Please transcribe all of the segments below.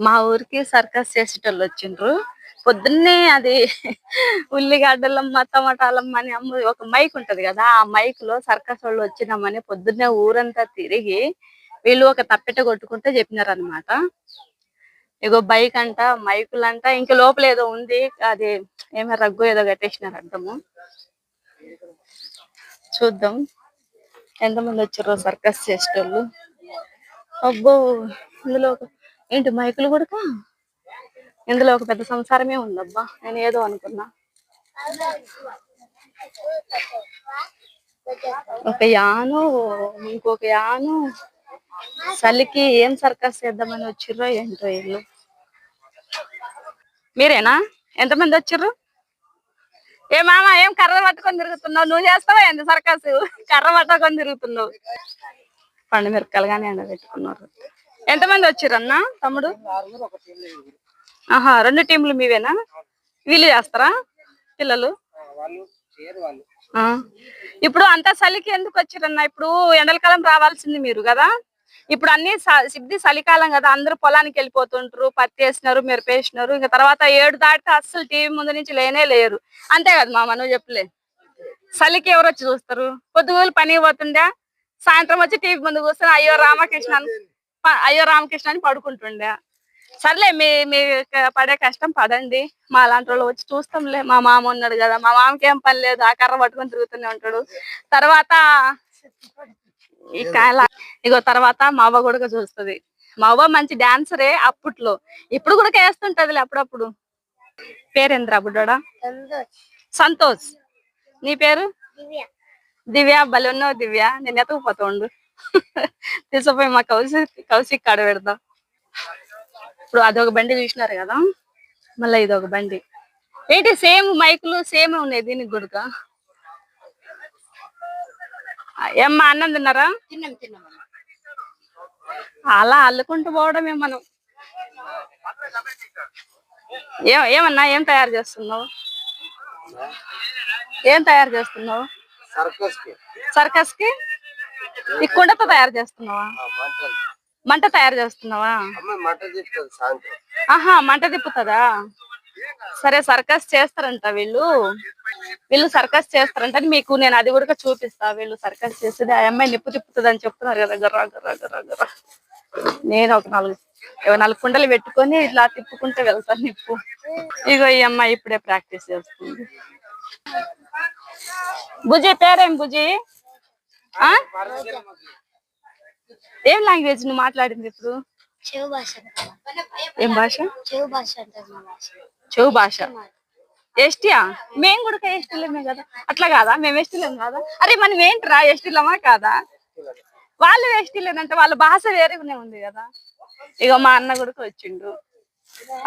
మా ఊరికి సర్కస్ చేసేటోళ్ళు వచ్చిండ్రు. పొద్దున్నే అది ఉల్లిగడ్డలమ్మ టమాటాలమ్మ అని అమ్మ ఒక మైక్ ఉంటది కదా ఆ మైక్లో సర్కస్ వాళ్ళు వచ్చినామని పొద్దున్నే ఊరంతా తిరిగి వీళ్ళు ఒక తప్పెట కొట్టుకుంటే చెప్పినారు అనమాట ఇగో బైక్ అంట మైకులు అంట ఇంక లోపల ఏదో ఉంది అది ఏమో రగ్గు ఏదో కట్టేసినారు అర్థము చూద్దాం. ఎంతమంది వచ్చారో సర్కస్ చేసేటోళ్ళు? అబ్బో ఇందులో ఒక ఏంటి మైకులు కూడా ఇందులో ఒక పెద్ద సంసారమే ఉందబ్బా నేను ఏదో అనుకున్నా. ఒక యాను ఇంకొక యాను. చలికి ఏం సర్కస్ చేద్దామని వచ్చిర్రో ఏంటో వీళ్ళు మీరేనా? ఎంతమంది వచ్చిర్రు? ఏ మామ ఏం కర్ర పట్టుకొని తిరుగుతున్నావు? నువ్వు చేస్తావా ఎంత సర్కస్? కర్ర పట్టుకొని తిరుగుతున్నావు? పండు మిరపకాయలు కానీ ఎండబెట్టుకున్నారు. ఎంతమంది వచ్చిర్రన్న తమ్ముడు? ఆహా రెండు టీంలు మీవేనా? వీళ్ళు చేస్తారా పిల్లలు? ఆ. ఇప్పుడు అంత చలికి ఎందుకు వచ్చిరన్న? ఇప్పుడు ఎండలకాలం రావాల్సింది మీరు కదా. ఇప్పుడు అన్ని సిద్ధి చలికాలం కదా. అందరూ పొలానికి వెళ్ళిపోతుంటారు పత్తి వేసినారు మిరప వేసినారు. ఇంకా తర్వాత ఏడు దాటితే అస్సలు టీవీ ముందు నుంచి లేనే లేరు. అంతే కదా మామ నువ్వు చెప్పలే. చలికి ఎవరు వచ్చి చూస్తారు? పొద్దుగోలు పని పోతుండే సాయంత్రం వచ్చి టీవీ ముందు కూర్చొని అయ్యో రామకృష్ణ అయ్యో రామకృష్ణ అని పడుకుంటుండే. సర్లే మీ మీ పడే కష్టం పడండి మా అలాంటి వాళ్ళు వచ్చి చూస్తాంలే. మా మామ ఉన్నాడు కదా మా మామకి ఏం పని లేదు. ఆ కర్ర పట్టుకొని తిరుగుతూనే ఉంటాడు. తర్వాత ఇగో తర్వాత మా అవ్వ కూడా చూస్తది. మా అవ్వ మంచి డాన్సరే అప్పట్లో. ఇప్పుడు కూడా వేస్తుంటదిలే అప్పుడప్పుడు. పేరేంద్ర బుడ్డోడా? సంతోష్. నీ పేరు? దివ్య. భలే ఉన్నావు దివ్య. నేను ఎతకపోతుండు తీసుకుపోయి మా కౌశిక్ కౌశిక్ కాడ పెడతా ఇప్పుడు అదొక బండి చూసినారు కదా మళ్ళీ ఇదొక బండి. ఏంటి సేమ్ మైకులు సేమ్ ఉన్నాయి దీనికి కూడా? ఏమ్మా అన్నం తిన్నారా? తిన్నాం తిన్నాం అలా అల్లుకుంటూ పోవడమే మనం. ఏం ఏమన్నా ఏం తయారు చేస్తున్నావు? ఏం తయారు చేస్తున్నావు? సర్కస్కి సర్కస్కి ఈ కుండతో తయారు చేస్తున్నావా? మంట తయారు చేస్తున్నావా? ఆహా మంట తిప్పుతుందా? సరే సర్కస్ చేస్తారంట వీళ్ళు. వీళ్ళు సర్కస్ చేస్తారంట. మీకు నేను అది కూడా చూపిస్తా. వీళ్ళు సర్కస్ చేసేది ఆ అమ్మాయి నిప్పు తిప్పుతుంది అని చెప్తున్నారు కదా గర్రా గర్రా గర్రా గర్రా. నేను ఒక నాలుగు నాలుగు కుండలు పెట్టుకొని ఇట్లా తిప్పుకుంటే వెళ్తాను నిప్పు. ఇగో ఈ అమ్మాయి ఇప్పుడే ప్రాక్టీస్ చేస్తుంది. బుజి పేరేం బుజి ఏం లాంగ్వేజ్ నువ్వు మాట్లాడింది ఇప్పుడు? చెవు భాష ఏం భాష? చెవు భాష అంటారు మా భాష. చెవు భాష. ఎస్టీయా? మేము కూడా ఎస్టీలమే కదా. అట్లా కాదా? మేము ఎస్టీలేం కాదా? అరే మనం ఏంట్రా ఎస్టీలమా కాదా? వాళ్ళు ఎస్టీలేనంటే వాళ్ళ భాష వేరేగానే ఉంది కదా. ఇక మా అన్న కొడుకు వచ్చిండు.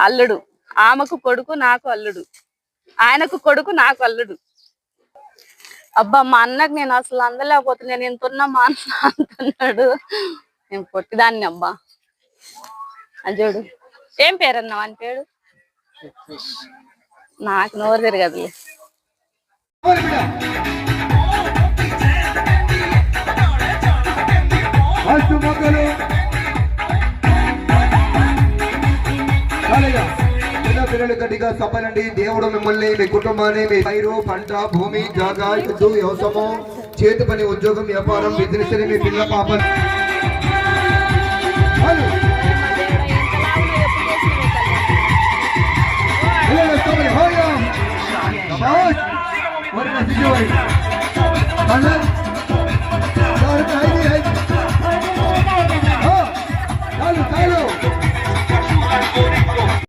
అల్లుడు. ఆమెకు కొడుకు నాకు అల్లుడు. ఆయనకు కొడుకు నాకు అల్లుడు. అబ్బా మా అన్నకు నేను అసలు అందలేకపోతే నేను ఇంత మా అన్న అంటున్నాడు. నేను పొట్టిదాన్ని అబ్బా. అజోడు ఏం పేరు అన్న వాని పేరు? నాకు నోరు తిరగదులే. మొక్కలు పిల్లలు గట్టిగా చెప్పనండి దేవుడు మిమ్మల్ని మీ కుటుంబాన్ని మీ పైరు పంట భూమి జాగా ఇల్లు వ్యవసాయం చేతి పని ఉద్యోగం వ్యాపారం బిజినెస్ మీ పిల్ల పాప చాలు. పిల్లలు చెప్పండి, హోయా.